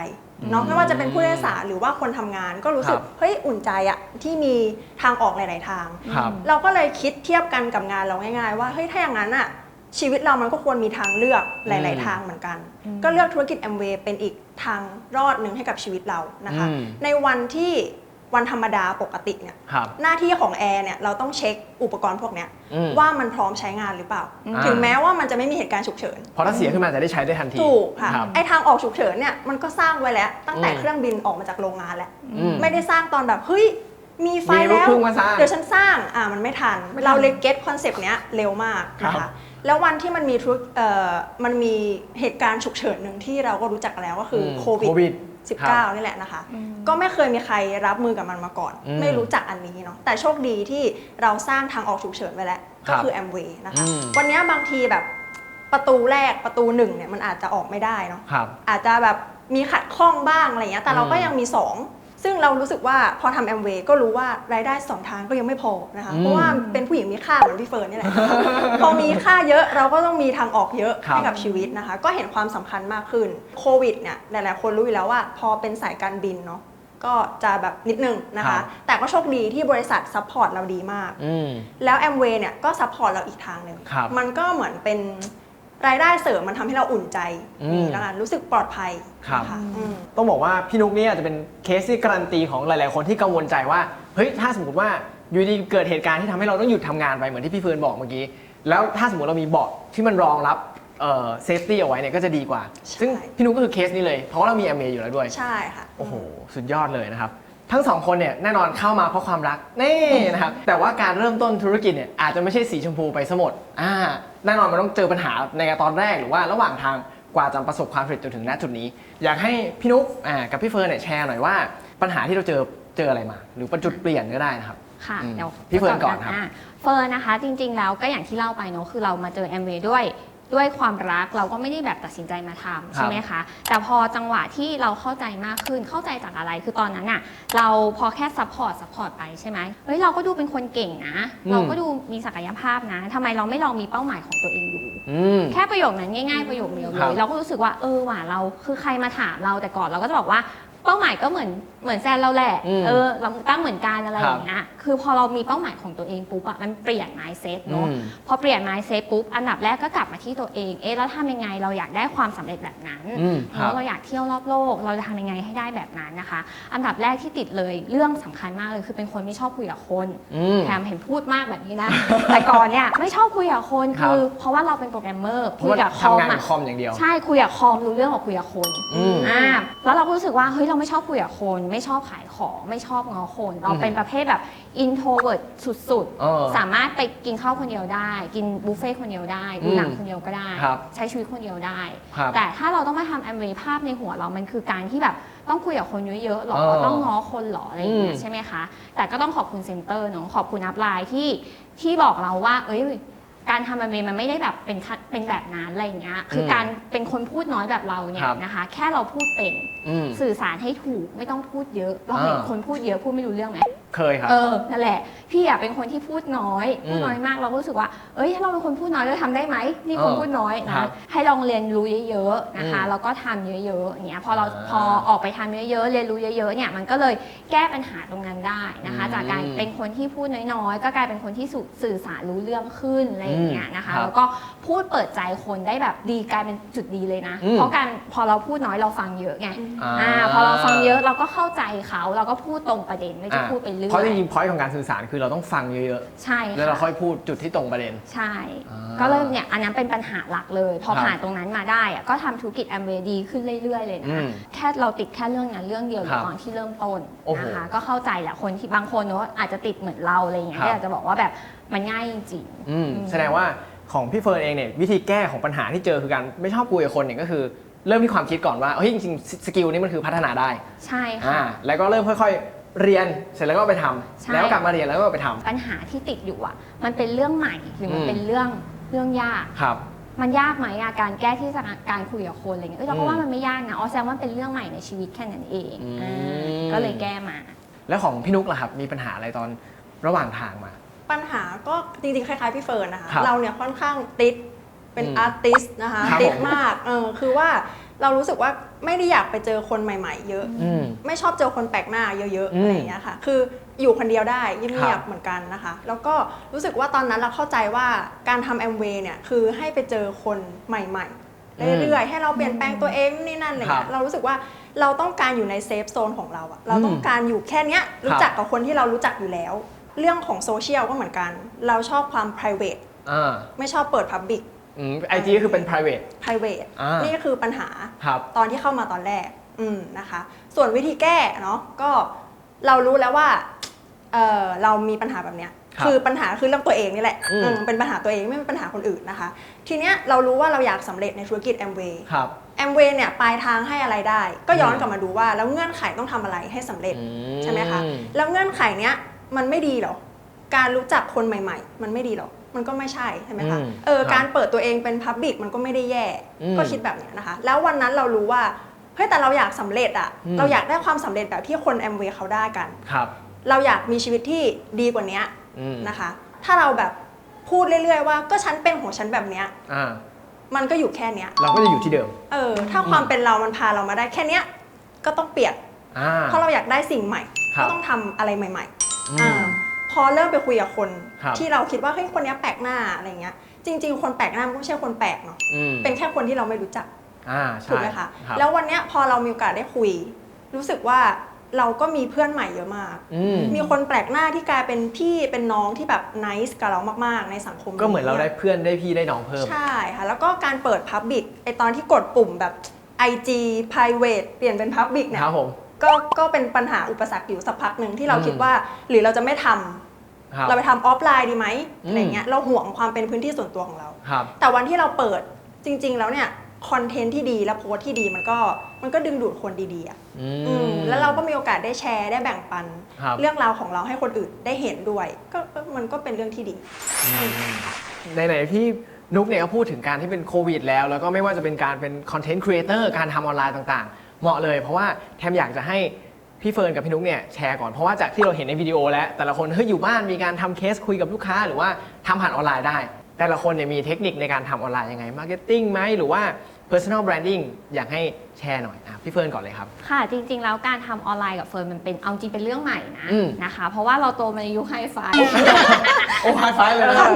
เนาะอืมไม่ว่าจะเป็นผู้โดยสารหรือว่าคนทำงานก็รู้สึกครับเฮ้ยอุ่นใจอะที่มีทางออกหลาย ๆ ทาง ครับ เราก็เลยคิดเทียบกันกับงานเราง่าย ๆ ว่าเฮ้ยถ้าอย่างนั้นอะชีวิตเรามันก็ควรมีทางเลือกหลายอืมๆทางเหมือนกัน อืม ก็เลือกธุรกิจแอมเวย์เป็นอีกทางรอดหนึ่งให้กับชีวิตเรานะคะ อืม ในวันที่ วันธรรมดาปกติเนี่ยครับ หน้าที่ของแอร์เนี่ยเราต้องเช็คอุปกรณ์พวกเนี้ยอืมว่ามันพร้อมใช้งานหรือเปล่าอืมถึงแม้ว่ามันจะไม่มีเหตุการณ์ฉุกเฉิน เพราะถ้าเสียขึ้นมาจะได้ใช้ได้ทันทีถูกค่ะ รับ ไอทางออกฉุกเฉินเนี่ยมันก็สร้างไว้แล้ว ตั้งแต่อืม เครื่องบินออกมาจากโรงงานแล้ว อืม ไม่ได้สร้างตอนแบบ เฮ้ย มีไฟมีลูกแล้วครึ่งมาสร้างเดี๋ยวฉันสร้าง อ่ามันไม่ทันไม่ทัน เราเลยเก็ตคอนเซปต์เนี้ยเร็วมากนะครัคะ บ แล้ววันที่มันมีทุกเอ่อมันมีเหตุการณ์ฉุกเฉินหนึ่งที่เราก็รู้จักกันแล้วก็คืออมโควิดโควิด 19 นี่แหละนะคะ ก็ไม่เคยมีใครรับมือกับมันมาก่อน อืมไม่รู้จักอันนี้เนาะแต่โชคดีที่เราสร้างทางออกฉุกเฉินไว้แล้วครัก็บคือแอมเวย์นะคะ อืม วันเนี้ยบางทีแบบประตูแรกประตูหนึ่งเนี่ยมันอาจจะออกไม่ได้เนาะ ครับ อาจจะแบบมีขัดข้องบ้างอะไรเงี้ย แต่เราก็อืมยังมี 2 ซึ่งเรารู้สึกว่าพอทำแอมเวย์ก็รู้ว่ารายได้สองทางก็ยังไม่พอนะคะอืมเพราะว่าเป็นผู้หญิงมีค่าเหมือนพี่เฟิร์นนี่แหละ พอมีค่าเยอะเราก็ต้องมีทางออกเยอะครับ ให้กับชีวิตนะคะ ก็เห็นความสำคัญมากขึ้นโควิดเนี่ยหลายๆ คนรู้อยู่แล้วว่า พอเป็นสายการบินเนาะก็จะแบบนิดนึงนะครัคะ บ แต่ก็โชคดีที่บริษัทซัพพอร์ตเราดีมาก อืม แล้วแอมเวย์เนี่ยก็ซัพพอร์ตเราอีกทางหนึ่งครับมันก็เหมือนเป็น รายได้เสริมมันทำให้เราอุ่นใจอืม นี่แล้วกันรู้สึกปลอดภัยครับนะคะอืม ต้องบอกว่าพี่นุกเนี่ยอาจจะเป็นเคสที่การันตีของหลาย ๆ คนที่กังวลใจว่าเฮ้ยถ้าสมมติว่าอยู่ดีเกิดเหตุการณ์ที่ทำให้เราต้องหยุดทำงานไปเหมือนที่พี่เฟิร์นบอกเมื่อกี้ แล้วถ้าสมมติเรามีเบาะที่มันรองรับเอ่อเซฟตี้เอาไว้เนี่ยก็จะดีกว่า ใช่ ซึ่งพี่นุกก็คือเคสนี้เลยเพราะว่าเรามี m ออยู่แล้วด้วย ใช่ค่ะ โอ้โห สุดยอดเลยนะครับ ทั้งสองคนเนี่ยแน่นอนเข้ามาเพราะความรักนี่นะครับแต่ว่าการเริ่มต้นธุรกิจเนี่ยอาจจะไม่ใช่สีชมพูไปซะหมดอ่าแน่นอนมันต้องเจอปัญหาในตอนแรกหรือว่าระหว่างทางกว่าจะประสบความสำเร็จจนถึงณจุดนี้ อยากให้พี่นุ๊กอ่ากับพี่เฟิร์นเนี่ยแชร์หน่อยว่า ปัญหาที่เราเจอเจออะไรมา หรือประจุดเปลี่ยนก็ได้นะครับ ค่ะอืมเดี๋ยวพี่เฟิร์นก่อนครับาเฟิร์นนะคะจริงๆแล้วก็อย่างที่เล่าไปเนอะคือเรามาเจอแอมเวย์ด้วย ด้วยความรักเราก็ไม่ได้แบบตัดสินใจมาทำใช่ไหมคะ แต่พอจังหวะที่เราเข้าใจมากขึ้นเข้าใจจากอะไรคือตอนนั้นอะเราพอแค่ซัพพอร์ตซัพพอร์ตไปใช่ไหมเฮ้ยเราก็ดูเป็นคนเก่งนะ อืม เราก็ดูมีศักยภาพนะทำไมเราไม่ลองมีเป้าหมายของตัวเองดู อืม แค่ประโยคนั้นง่ายๆประโยคเดียวเลครัยบเราก็รู้สึกว่าเออว่ะเราคือใครมาถามเราแต่ก่อนเราก็จะบอกว่า เป้าหมายก็เหมือนเหมือนแฟนเราแหละอืมเออเราตั้งเหมือนกันอะไรครับอย่างเงี้ยคือพอเรามีเป้าหมายของตัวเองปุ๊บอะมันเปลี่ยน mindset เนอะ อืม พอเปลี่ยน mindset ปุ๊บ อันดับแรกก็กลับมาที่ตัวเอง เอ๊ะ แล้วทำยังไง เราอยากได้ความสำเร็จแบบนั้นอืมครับเนอะเราอยากเที่ยวรอบโลก เราจะทำยังไงให้ได้แบบนั้นนะคะ อันดับแรกที่ติดเลย เรื่องสำคัญมากเลย คือเป็นคนไม่ชอบคุยกับคน อืม แถมเห็นพูดมากแบบนี้นะ แต่ก่อนเนี่ยไม่ชอบคุยกับคน ครับ คือ เพราะว่าเราเป็นโปรแกรมเมอร์ เพคุราะยว่ากับคอมทำงานกัอะบคอมอย่างเดียว ใช่ คุยกับคอมรู้เรื่องกว่าคุยกับคนอืม อ่าแล้วเราก็รู้สึกว่า เฮ้ยเราไม่ชอบคุยกับคน ไม่ชอบขายของ ไม่ชอบงอคน เราเป็นประเภทแบบ introvert สุดเออๆ สามารถไปกินข้าวคนเดียวได้ กินบุฟเฟ่ต์คนเดียวได้ดูหนังอืมคนเดียวก็ได้ ครับ ใช้ชีวิตคนเดียวได้ ครับ แต่ถ้าเราต้องมาทำแอมเวภาพในหัวเรามันคือการที่แบบต้องคุยกับคนเยอะๆหรอเออต้องง้อคนหรออะไรอย่างเงี้อืยมใช่ไหมคะ แต่ก็ต้องขอบคุณเซ็นเตอร์เนาะขอบคุณอัพไลน์ที่ที่บอกเราว่า เอ้ย การทำแอมเวมันไม่ได้แบบเป็นคัดเป็นแบบนั้นอะไรอย่างเงี้ย คืออมการเป็นคนพูดน้อยแบบเราเนี่คยรับ นะคะ แค่เราพูดเป็น อืม สื่อสารให้ถูกไม่ต้องพูดเยอะ เราเห็นอ่า คนพูดเยอะพูดไม่รู้เรื่องไหม เคยครับ เออนั่นแหละ พี่อะเป็นคนที่พูดน้อย พูดอืมน้อยมากเราก็รู้สึกว่า เอ้ยถ้าเราเป็นคนพูดน้อยเราทำได้ไหมนี่คนเออพูดน้อยครันะบให้ลองเรียนรู้เยอะๆนะคะอืมแล้วก็ทำเยอะๆอย่างเงี้ยพอเราอ่าพอออกไปทำเยอะๆเรียนรู้เยอะๆเนี่ยมันก็เลยแก้ปัญหาตรงนั้นได้นะคะ อืมจากการเป็นคนที่พูดน้อยๆ ก็กลายเป็นคนที่สื่อสื่อสารรู้เรื่องขึ้นอะไรอย่างเงี้ยนะคะครับแล้วก็พูดเปิดใจคนได้แบบดีกลายเป็นจุดดีเลยนะ อืม เพราะการพอเราพูดน้อยเราฟังเยอะไงอ่าอ่าพอเราฟังเยอะเราก็เข้าใจเขาเราก็พูดตรงประเด็นไม่ได้อะพูดไปเรื่อยเพราะจริงๆพอยต์ของการสื่อสารคือเราต้องฟังเยอะใช่ๆ แล้วเราค่ะค่อยพูดจุดที่ตรงประเด็น ใช่ อ่าก็เริ่มเนี่ยอันนั้นเป็นปัญหาหลักเลย พอครับผ่านตรงนั้นมาได้อะก็ทำธุรกิจแอมเวย์ดีขึ้นเรื่อยๆ เลยอืนะมแค่เราติดแค่เรื่องนั้นเรื่องเดียวครับตอนที่เริ่มต้นโอ้โหนะคะก็เข้าใจแหละคนที่บางคนเนอะอาจจะติดเหมือนเราอะไรอย่างเงี้ยครับ ก็อยากจะบอกว่าแบบมันง่ายจริงอืมอืมแสดงว่าของพี่เฟิร์นเองเนี่ยวิธีแก้ของปัญหาที่เจอคือการไม่ชอบคุยกับคนเนี่ยก็คือเริ่มมีความคิดก่อนว่าเฮ้ยจริงๆสกิลนี้มันคือพัฒนาได้ๆ ใช่อ่าค่ะ แล้วก็เริ่มค่อยๆ เรียนเสร็จแล้วก็ไปทำใช่ แล้วกลับมาเรียนแล้วก็ไปทำ ปัญหาที่ติดอยู่อะ มันเป็นเรื่องใหม่หรือมันอืม เป็นเรื่องเรื่องยาก ครับ มันยากไหมอะการแก้ที่จะการคุยกับคนอะไรเงี้ยเอ้ยเราอืก็มว่ามันไม่ยากนะอ๋อแสดงว่าเป็นเรื่องใหม่ในชีวิตแค่นั้นเองอืม อ่าก็เลยแก้มา แล้วของพี่นุกล่ะครับมีปัญหาอะไรตอนระหว่างทางมา ปัญหาก็จริงๆ คล้ายๆ พี่เฟิร์นนะคะ ครับเราเนี่ยค่อนข้างติดเป็นอืมอาร์ติสนะคะ ครับติดผมมากเออคือว่า เรารู้สึกว่าไม่ได้อยากไปเจอคนใหม่ ๆ เยอะ อืม ไม่ชอบเจอคนแปลกหน้าเยอะๆอืมอะไรอย่างเงี้ยค่ะ คืออยู่คนเดียวได้เงีครัยบบๆเหมือนกันนะคะ แล้วก็รู้สึกว่าตอนนั้นเราเข้าใจว่าการทำแอมเวย์เนี่ยคือให้ไปเจอคนใหม่ๆเรื่อยๆให้เราเปลี่ยนแปลงตัวเองนี่นั่นอะไรครัเงี้บยเรารู้สึกว่าเราต้องการอยู่ในเซฟโซนของเราอะเราต้องอืมการอยู่แค่เนี้ยรู้จักกับคนที่เรารู้จักอยู่แล้ว เรื่องของโซเชียลก็เหมือนกัน เราชอบความ private อ่า ไม่ชอบเปิด public ไอจีก็คือเป็น private private อ่านี่นี่ก็คือปัญหาครับตอนที่เข้ามาตอนแรกอืมนะคะ ส่วนวิธีแก้เนาะก็เรารู้แล้วว่าเออเรามีปัญหาแบบเนี้ยครับคือปัญหาคือเรื่องตัวเองนี่แหละอืม อืมเป็นปัญหาตัวเองไม่เป็นปัญหาคนอื่นนะคะ ทีเนี้ยเรารู้ว่าเราอยากสำเร็จในธุรกิจแอมเวย์ครับแอมเวย์เนี่ยปลายทางให้อะไรได้ ก็ย้อนอืมกลับมาดูว่าแล้วเงื่อนไขต้องทำอะไรให้สำเร็จ อืใช่ไหมคะ แล้วเงื่อนไขเนี้ยมันไม่ดีหรอ การรู้จักคนใหม่ ๆ มันไม่ดีหรอ มันก็ไม่ใช่ใช่ไหมคะ อืมเออ ครับการเปิดตัวเองเป็นพับบิกมันก็ไม่ได้แย่ อืมก็คิดแบบเนี้ยนะคะ แล้ววันนั้นเรารู้ว่า เฮ้ย แต่เราอยากสำเร็จอะอืม เราอยากได้ความสำเร็จแบบที่คนแอมเวย์เขาได้กัน ครับเราอยากมีชีวิตที่ดีกว่าเนี้ยอืมนะคะ ถ้าเราแบบพูดเรื่อยๆว่า ก็ฉันเป็นของฉันแบบเนี้ย อ่ามันก็อยู่แค่เนี้ย เราก็จะอยู่ที่เดิม เออ ถ้าความเป็นเรามันพาเรามาได้แค่เนี้ย ก็ต้องเปลี่ยน อ่า เพราะเราอยากได้สิ่งใหม่ ครัก็บต้องทำอะไรใหม่อืๆม อ่า พอเริ่มไปคุยกับคน ครับที่เราคิดว่าเฮ้ยคนเนี้ยแปลกหน้าอะไรเงี้ยจริง ๆ คนแปลกหน้ามันก็ไม่ใช่คนแปลกเนาะอืมเป็นแค่คนที่เราไม่รู้จักอ่าใช่ถูกไหมคะรับแล้ววันเนี้ยพอเรามีโอกาสได้คุย รู้สึกว่าเราก็มีเพื่อนใหม่เยอะมาก อืมมีคนแปลกหน้าที่กลายเป็นพี่เป็นน้องที่แบบน c e กับเรามากๆ ในสังคมก็เหมือนเราได้เพื่อนได้พี่ได้น้องเพิ่ม ใช่ค่ะ แล้วก็การเปิด Public ไอตอนที่กดปุ่มแบบ IG private เปลี่ยนเป็น Public เนี่ย ครับผม ก็ก็เป็นปัญหาอุปสรรคอยู่สักพักหนึ่งที่เราอืมคิดว่า หรือเราจะไม่ทำครับ เราไปทำออฟไลน์ดีไหมอืม อะไรเงี้ยเราห่วงความเป็นพื้นที่ส่วนตัวของเรา ครับ แต่วันที่เราเปิดจริง ๆ แล้วเนี่ยคอนเทนต์ที่ดีและโพสต์ที่ดีมันก็มันก็ดึงดูดคนดีๆอะอือืมมแล้วเราก็มีโอกาสได้แชร์ได้แบ่งปัน ครับเรื่องราวของเราให้คนอื่นได้เห็นด้วย ก็ก็มันก็เป็นเรื่องที่ดีอืมในไหนๆที่นุกเนี่ยก็พูดถึงการที่เป็นโควิดแล้ว แล้วก็ไม่ว่าจะเป็นการเป็นคอนเทนต์ครีเอเตอร์การทำออนไลน์ต่างๆ เหมาะเลยเพราะว่าแทมอยากจะให้พี่เฟิร์นกับพี่นุ๊กเนี่ยแชร์ก่อนเพราะว่าจากที่เราเห็นในวิดีโอแล้ว แต่ละคนเฮ้ยอยู่บ้านมีการทำเคสคุยกับลูกค้า หรือว่าทำผ่านออนไลน์ได้ แต่ละคนเนี่ยมีเทคนิคในการทำออนไลน์ยังไงมาร์เก็ตติ้งไหมหรือว่า personal branding อยากให้แชร์หน่อยอะพี่เฟิร์นก่อนเลยครับ ค่ะจริงๆ แล้วการทำออนไลน์กับเฟิร์นมันเป็นเอาจริงเป็นเรื่องใหม่นะอืม นะคะ เพราะว่าเราโตมาในยุคไฮไฟ โอ้ไฮไฟเลยนะ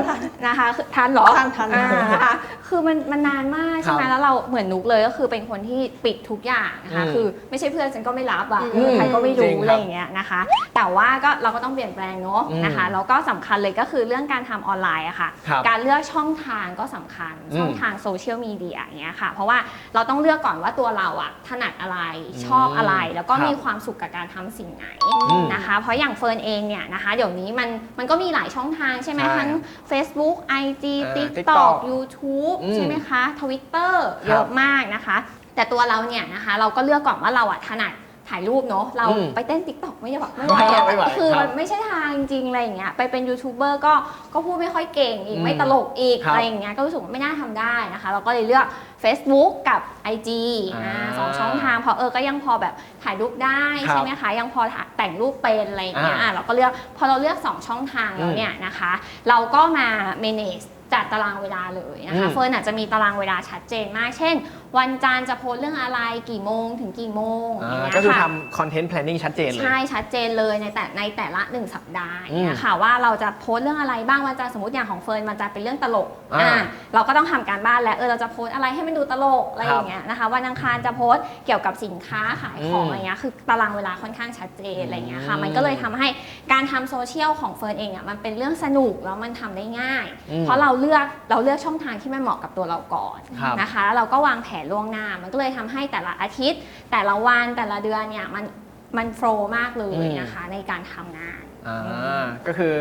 นะคะคือทันเหรอทันทันอ่านะคะคือมันมันนานมากใช่ไหมครับแล้วเราเหมือนนุกเลยก็คือเป็นคนที่ปิดทุกอย่างนะคะอืมคือไม่ใช่เพื่อนฉันก็ไม่รับอะอืมใครก็ไม่จริรู้งครับอะไรอย่างเงี้ยนะคะ แต่ว่าก็เราก็ต้องเปลี่ยนแปลงเนาะอืมนะคะแล้วก็สำคัญเลยก็คือเรื่องการทำออนไลน์อะค่ะ ครับการเลือกช่องทางก็สำคัญอืมช่องทางโซเชียลมีเดียอย่างเงี้ยค่ะเพราะว่าเราต้องเลือกก่อนว่าตัวเราอะถนัดอะไรอืมชอบอะไร แล้วก็ครับมีความสุขกับการทำสิ่งไหนอืมนะคะ เพราะอย่างเฟิร์นเองเนี่ยนะคะ เดี๋ยวนี้มันมันก็มีหลายช่องทางใช่ไหมใช่ทั้ง Facebook IG อ่า TikTok TikTok YouTube อืมใช่ไหมคะ Twitter ครับ เยอะมากนะคะ แต่ตัวเราเนี่ยนะคะ เราก็เลือกก่อนว่าเราอะถนัด ถ่ายรูปเนาะเราอืมไปเต้น TikTok ไม่ได้บอกไม่ไหวอะไม่ไหวคือครับมันไม่ใช่ทางจริงๆอะไรอย่างเงี้ยไปเป็นยูทูบเบอร์ก็ก็พูดไม่ค่อยเก่งอีกอืมไม่ตลกอีกครับอะไรอย่างเงี้ยก็รู้สึกว่าไม่น่าทำได้นะคะ เราก็เลยเลือก Facebook กับ IG อ่าอ่าสองช่องทางเพราะเออก็ยังพอแบบถ่ายรูปได้ครับใช่ไหมคะยังพอถ่ายแต่งรูปเป็นอะไรอย่างเงี้ยอ่าอะเราก็เลือกพอเราเลือก2ช่องทางแล้วอืมเนี่ยนะคะ เราก็มา manage จัดตารางเวลาเลยนะคะอืม เฟิร์นอาจจะมีตารางเวลาชัดเจนมากเช่นวันจันทร์จะโพสต์เรื่องอะไรกี่โมงถึงกี่โมงอย่างอ่าเงี้ยก็คือค่ะ ทำคอนเทนต์ planning ชัดเจนเลย ใช่ ชัดเจนเลยในแต่ในแต่ละ1สัปดาห์อืมเนี่ยค่ะว่าเราจะโพสต์เรื่องอะไรบ้างวันจันทร์สมมติอย่างของเฟิร์นมันจะเป็นเรื่องตลกอ่าอ่าเราก็ต้องทำการบ้านแล้วเออเราจะโพสต์อะไรให้มันดูตลกอะไรอย่างเงี้ยนะคะวันอังคารจะโพสต์เกี่ยวกับสินค้าขายของอืมอะไรเงี้ยคือตารางเวลาค่อนข้างชัดเจนอะไรเงี้ยค่ะอืมมันก็เลยทำให้การทำโซเชียลของเฟิร์นเองอะมันเป็นเรื่องสนุกแล้วมันทำได้ง่าย อืมเพราะเราเลือกเราเลือกช่องทางที่มันเหมาะกับตัวเราก่อนครับ นะคะแล้วเราก็วางแผนล่วงหน้า มันก็เลยทำให้แต่ละอาทิตย์ แต่ละวันแต่ละเดือนเนี่ยมันมันโฟล์มากเลยนะคะในการทำงานอ่าก็คือ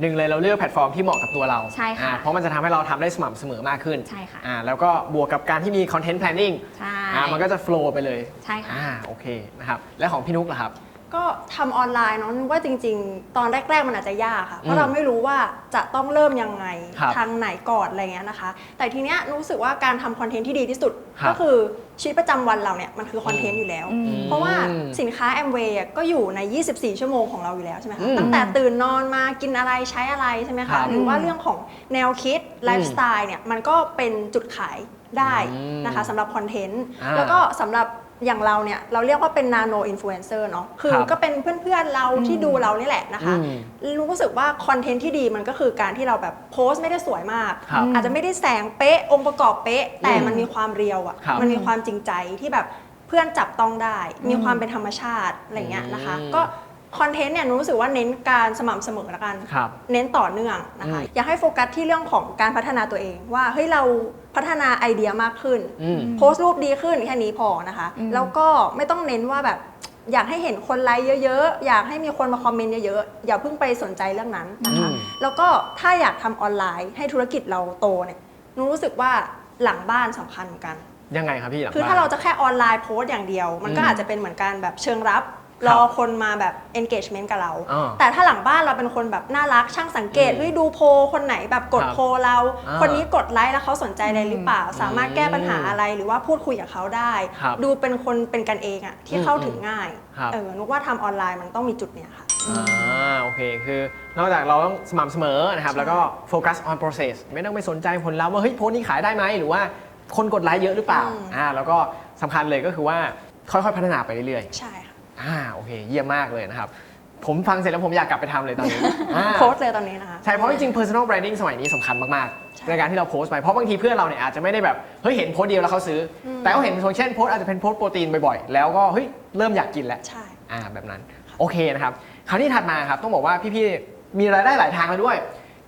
หนึ่งเลยเราเลือกแพลตฟอร์มที่เหมาะกับตัวเราใช่ค่ะอ่าเพราะมันจะทำให้เราทำได้สม่ำเสมอมากขึ้นใช่ค่ะอ่าแล้วก็บวกกับการที่มีคอนเทนต์ planning ใช่อ่ามันก็จะโฟล์ไปเลยใช่ค่ะอ่าโอเคนะครับและของพี่นุกล่ะครับ ก็ทำออนไลน์เนาะนึกว่าจริง ๆ ตอนแรก ๆ มันอาจจะยากค่ะ เพอืราะมเราไม่รู้ว่าจะต้องเริ่มยังไงครับทางไหนก่อนอะไรเงี้ยนะคะ แต่ทีเนี้ยรู้สึกว่าการทำคอนเทนต์ที่ดีที่สุด ครับก็คือชีวิตประจำวันเราเนี่ยมันคือคอนเทนต์อยู่แล้ว อืม เพราะว่าอืมสินค้าแอมเวย์ก็อยู่ใน 24 ชั่วโมงของเราอยู่แล้วใช่ไหมอืคะมตั้งแต่ตื่นนอนมากินอะไรใช้อะไรใช่ไหมครัคะบหรือว่าเรื่องของแนวคิดไลฟ์สไตล์เนี่ยมันก็เป็นจุดขายได้อืมนะคะสำหรับคอนเทนต์อ่า แล้วก็สำหรับ อย่างเราเนี่ยเราเรียกว่าเป็นนาโนอินฟลูเอนเซอร์เนาะคือครับก็เป็นเพื่อนๆเราที่ดูเรานี่แหละนะคะอืมรู้สึกว่าคอนเทนต์ที่ดีมันก็คือการที่เราแบบโพสต์ไม่ได้สวยมากครับอาจจะไม่ได้แสงเป๊ะองค์ประกอบเป๊ะ แต่อืมมันมีความเรียวอะครับมันมีความจริงใจที่แบบเพื่อนจับต้องได้ มีอืมความเป็นธรรมชาติอะไรเงี้ยนะคะอืมก็คอนเทนต์เนี่ยหนูรู้สึกว่าเน้นการสม่ำเสมอละกันครับเน้นต่อเนื่องนะคะอืมอยากให้โฟกัสที่เรื่องของการพัฒนาตัวเองว่าเฮ้ยเรา พัฒนาไอเดียมากขึ้นอืมโพสต์รูปดีขึ้นแค่นี้พอนะคะอืมแล้วก็ไม่ต้องเน้นว่าแบบอยากให้เห็นคนไลค์เยอะๆ อยากให้มีคนมาคอมเมนต์เยอะๆ อย่าเพิ่งไปสนใจเรื่องนั้นนะคะอืมแล้วก็ถ้าอยากทำออนไลน์ให้ธุรกิจเราโตเนี่ยหนูรู้สึกว่าหลังบ้านสำคัญเหมือนกัน ยังไงครับพี่หลังคือบ้นถ้าเราจะแค่ออนไลน์โพสต์อย่างเดียว มันก็อืมอาจจะเป็นเหมือนการแบบเชิงรับค รัรบอคนมาแบบ engagement กับเรา อ่าแต่ถ้าหลังบ้านเราเป็นคนแบบน่ารักช่างสังเกตอืมเฮ้ยดูโพลคนไหนแบบกดครับโพลเรา อ่าคนนี้กดไลค์แล้วเขาสนใจอะไรหรือเปล่า สามารถแก้ปัญหาอะไรหรือว่าพูดคุยกับเขาได้ ครับดูเป็นคนเป็นกันเองอะที่อืมเข้าถึงง่ายครับ เออนุกว่าทำออนไลน์มันต้องมีจุดเนี้ยค่ะ อ่าโอเคคือนอกจากเราต้องสม่ำเสมอนะครับใช่แล้วก็โฟกัส on process ไม่ต้องไปสนใจผลลัพธ์ว่าเฮ้ยโพสต์นี้ขายได้ไหมหรือว่าคนกดไลค์เยอะหรือเปล่าอ่าแล้วก็สำคัญเลยก็คือว่าค่อยๆพัฒนาไปเรื่อยใช่ค่ะๆ อ่าโอเค เยี่ยมมากเลยนะครับ ผมฟังเสร็จแล้วผมอยากกลับไปทำเลยตอนนี้อ่า โพสต์เลยตอนนี้นะคะ ใช่ เพราะจริงๆ personal branding สมัยนี้สำคัญมาก ใช่ๆ ในการที่เราโพสต์ไป เพราะบางทีเพื่อนเราเนี่ยอาจจะไม่ได้แบบ เฮ้ย เห็นโพสต์เดียวแล้วเขาซื้ออม แต่เขาเห็นเช่นโพสต์อาจจะเป็นโพสต์โปรตีนบ่อยๆ แล้วก็เฮ้ย เริ่มอยากกินแล้ว ใช่ อ่าแบบนั้นโอเคนะครับคราวนี้ถัดมาครับต้องบอกว่าพี่ๆมีรายได้หลายทางแล้วด้วย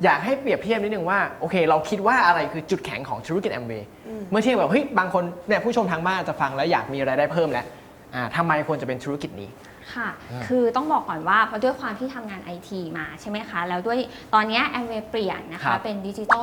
อยากให้เปรียบเทียบนิดนึงว่าโอเค เราคิดว่าอะไรคือจุดแข็งของธุรกิจแอมเวย์อืม เมื่อเทียบแบบเฮ้ยบางคนเนี่ยผู้ชมทางบ้านจะฟังแล้วอยากมีรายได้เพิ่มแล้วอ่า ทำไมควรจะเป็นธุรกิจนี้ ค่ะ อ่า คือต้องบอกก่อนว่าเพราะด้วยความที่ทำงานไอทีมาใช่ไหมคะ แล้วด้วยตอนเนี้แอมเวเปลี่ยนนะครัคะ บเป็นดิจิตอล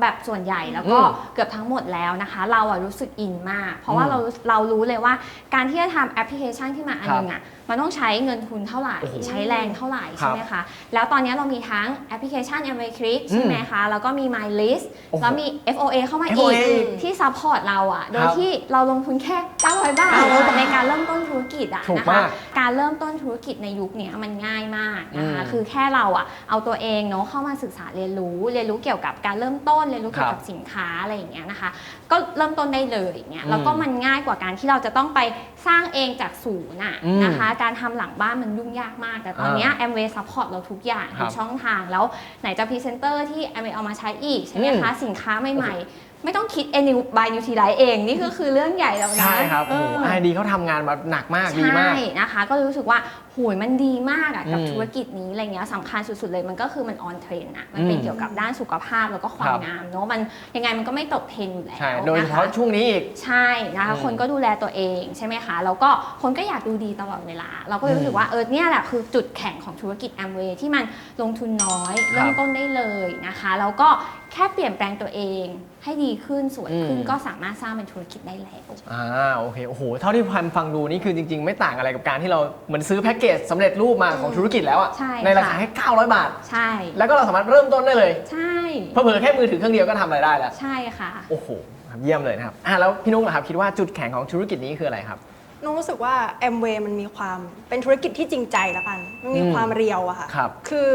แบบส่วนใหญ่แล้วก็อืมเกือบทั้งหมดแล้วนะคะ เราอะรู้สึกอินมาก เพราะว่าอืมเราเรารู้เลยว่าการที่จะทำแอปพลิเคชันขึ้นมาอันครับหนึงอะมันต้องใช้เงินทุนเท่าไหร่ โอ้โหใช้แรงเท่าไหร่ครับใช่ไหมคะ แล้วตอนนี้เรามีทั้งแอปพลิเคชัน a m w a y Click ใช่ไหมคะ แล้วก็มี My List โอ้โหแล้วมี FOA เข้ามาอี FOA กที่ซัพพอร์ตเราอะโดยครับที่เราลงทุนแค่900บาท900บาท ในการเริ่มต้นธุรกิจอะ ถูกนะมาคะกการเริ่มต้นธุรกิจในยุคเนี้ยมันง่ายมากนะคะอืมคือแค่เราอะเอาตัวเองเนาะเข้ามาศึกษาเรียนรู้ เรียนรู้เกี่ยวกับการเริ่มต้นเรียนรู้เกี่ยวกับสินค้าอะไรอย่างเงี้ยนะคะ ก็เริ่มต้นได้เลยอย่างเงี้ยอืมแล้วก็มันง่ายกว่าการที่เราจะต้องไปสร้างเองจากศูนย์อะอืมนะคะ การทำหลังบ้านมันยุ่งยากมาก แต่ตอนเนี้ยแอมเวย์ซัพพอร์ตเราทุกอย่างครัทุบกช่องทางแล้วไหนจะพรีเซนเตอร์ที่แอมเวย์เอามาใช้อีกใช่ไหมคะสินค้าใหม่ๆ ไม่ต้องคิดเอนิวบายนิวทีไลเอง นี่ก็คือเรื่องใหญ่แล้วนะใช่ครับเอโอ้โหอไอดีเขาทำงานมาหนักมากดีมาก ใช่นะคะ ก็รู้สึกว่าหูยมันดีมากอะกับอืมธุรกิจนี้อะไรเงี้ยสำคัญสุดๆเลยมันก็คือมันออนเทรนอะมันเป็นอืมเกี่ยวกับด้านสุขภาพแล้วก็ควาคมรับ งามเนาะมันยังไงมันก็ไม่ตกเทรนด์อยู่แล้วใช่โดยเฉนะคะพาะช่วงนี้อีก ใช่นะคะ อืมคนก็ดูแลตัวเองใช่ไหมคะ แล้วก็คนก็อยากดูดีตลอดเวลา เราก็เลยรู้สึกว่าเออเนี่ยแหละคือจุดแข็งของธุรกิจแอมเวย์ที่มันลงทุนน้อยครับเริ่มต้นได้เลยนะคะ แล้วก็ แค่เปลี่ยนแปลงตัวเองให้ดีขึ้นสวยขึ้นอืม ก็สามารถสร้างเป็นธุรกิจได้แล้ว อ่าโอเคโอ้โหเท่าที่พันฟังดูนี่คือจริง ๆ ไม่ต่างอะไรกับการที่เราเหมือนซื้อแพ็กเกจสำเร็จรูปมาของธุรกิจแล้วอะใช่ในราคาค่ะ แค่900 บาท ใช่ แล้วก็เราสามารถเริ่มต้นได้เลยใช่ เพิ่มๆแค่มือถือเครื่องเดียวก็ทำอะไรได้แล้วใช่ค่ะ โอ้โหครับเยี่ยมเลยนะครับอะแล้วพี่นุ๊กล่ะครับคิดว่าจุดแข็งของธุรกิจนี้คืออะไรครับนุ้รู้สึกว่าแอมเวย์มันมีความเป็นธุรกิจที่จริงใจแล้วกัน มันมีอืมความเรียวอะค่ะครับ คือ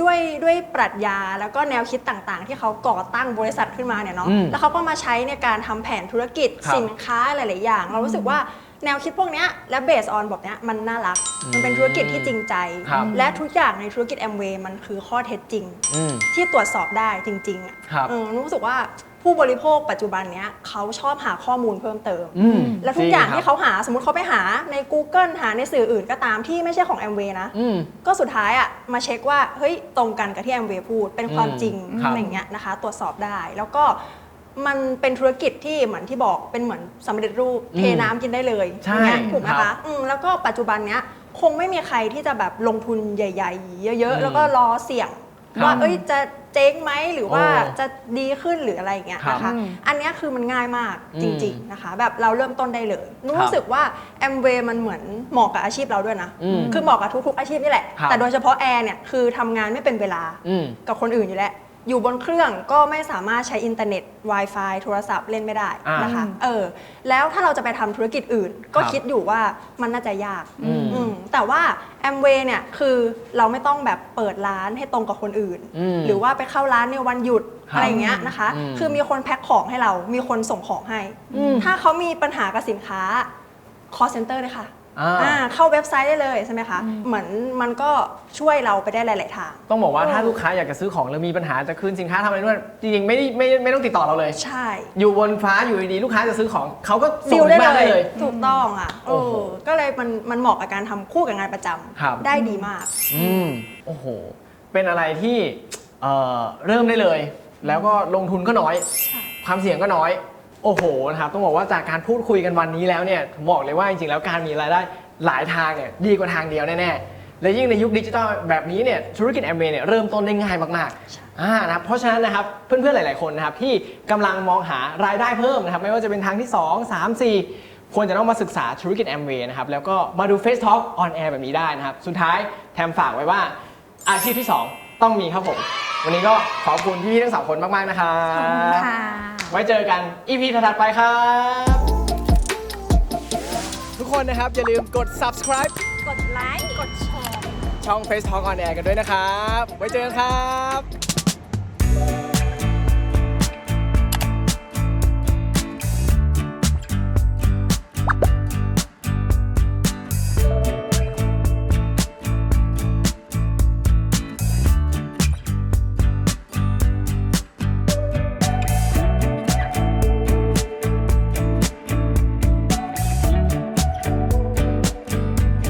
ด้วยด้วยปรัชญาแล้วก็แนวคิดต่างๆ ที่เขาก่อตั้งบริษัทขึ้นมาเนี่ยเนาะอืมแล้วเขาก็มาใช้ในการทำแผนธุรกิจครับสินค้าหลายๆอย่าง เรารู้สึกว่าแนวคิดพวกเนี้ยและเบสออนแบบเนี้ยมันน่ารัก มันเป็นธุรกิจที่จริงใจ ครับ และทุกอย่างในธุรกิจแอมเวย์มันคือข้อเท็จจริง อืม ที่ตรวจสอบได้จริงๆอะครับ เออนุ้รู้สึกว่า ผู้บริโภคปัจจุบันเนี้ยเขาชอบหาข้อมูลเพิ่มเติม อืมแล้วทุกอย่างจริที่ครับเขาหาสมมติเขาไปหาใน Google หาในสื่ออื่นก็ตามที่ไม่ใช่ของ m w a y นะ อืม ก็สุดท้ายอะมาเช็คว่าเฮ้ยตรงกันกับที่ m w a y พูดเป็นความอืมจริงครับ อะไรอย่างเงี้ยนะคะ ตรวจสอบได้แล้วก็มันเป็นธุรกิจที่เหมือนที่บอกเป็นเหมือนสำเร็จรูปอืมเทน้ำกินได้เลยใช่อย่างเงี้ยถูกไหมครัคะบอืมแล้วก็ปัจจุบันเนี้ยคงไม่มีใครที่จะแบบลงทุนใหญ่ ๆ เยอะ อืมๆ แล้วก็รอเสี่ยง ครับ ว่าเอ้ยจะ เจ๊งไหมหรือว่าโอ้จะดีขึ้นหรืออะไรอย่างเงี้ยครับนะคะอืมอันเนี้ยคือมันง่ายมากอืมจริง ๆนะคะ แบบเราเริ่มต้นได้เลยนุ้ครับรู้สึกว่าแอมเวย์มันเหมือนเหมาะกับอาชีพเราด้วยนะอืมคือเหมาะกับทุกๆอาชีพนี่แหละครับแต่โดยเฉพาะแอร์เนี่ยคือทำงานไม่เป็นเวลาอืมกับคนอื่นอยู่แล้ว อยู่บนเครื่องก็ไม่สามารถใช้อินเทอร์เน็ต Wi-Fi โทรศัพท์เล่นไม่ได้อ่านนะคะเออแล้วถ้าเราจะไปทำธุรกิจอื่น ก็ครับคิดอยู่ว่ามันน่าจะยากอืมอืมแต่ว่าแอมเวย์เนี่ยคือเราไม่ต้องแบบเปิดร้านให้ตรงกับคนอื่นอืมหรือว่าไปเข้าร้านในวันหยุดครับอะไรอย่างเงี้ยนะคะอืมคือมีคนแพ็คของให้เรา มีคนส่งของให้อืมถ้าเขามีปัญหากับสินค้า call center เลยค่ะ อ่า อ่าเข้าเว็บไซต์ได้เลยใช่ไหมคะ เหมือนมันก็ช่วยเราไปได้หลาย ๆ ทาง ต้องบอกว่าเออถ้าลูกค้าอยากจะซื้อของหรือมีปัญหาจะคืนสินค้าทำอะไรด้วยจริงๆไม่ได้ไม่ไม่ต้องติดต่อเราเลย ใช่อยู่บนฟ้าอยู่ดีๆลูกค้าจะซื้อของเขาก็ส่ดิงวถึได้งบ้านได้เลเลยยถูกต้องอะโอ้โหเออก็เลยมันมันเหมาะกับการทำคู่กับงานประจำครับ ได้ดีมาก อืมโอ้โห เป็นอะไรที่เอ่อเริ่มได้เลย แล้วก็ลงทุนก็น้อย ใช่ ความเสี่ยงก็น้อย โอ้โหนะครับต้องบอกว่าจากการพูดคุยกันวันนี้แล้วเนี่ยผมบอกเลยว่าจริงๆแล้วการมีรายได้หลายทางเนี่ยดีกว่าทางเดียวแน่ๆและยิ่งในยุคดิจิทัลแบบนี้เนี่ยธุรกิจแอมเวย์เนี่ยเริ่มต้นได้ง่ายมากๆอ่านะครับเพราะฉะนั้นนะครับเพื่อนๆหลาย ๆคนนะครับที่กำลังมองหารายได้เพิ่มนะครับไม่ว่าจะเป็นทางที่ 2 3 4ควรจะต้องมาศึกษาธุรกิจแอมเวย์นะครับแล้วก็มาดู Face Talk on Air แบบนี้ได้นะครับ สุดท้ายแทมฝากไว้ว่าอาชีพที่ 2 ต้องมีครับผม วันนี้ก็ขอบคุณพี่ๆทั้งสองคนมาก ๆ นะครับขอบคุณค่ะ ไว้เจอกัน EP ถัดๆไปครับ ทุกคนนะครับ อย่าลืมกด subscribe กดไลค์ กดแชร์ ช่อง Face Talk on Air กันด้วยนะครับ ไว้เจอกันครับ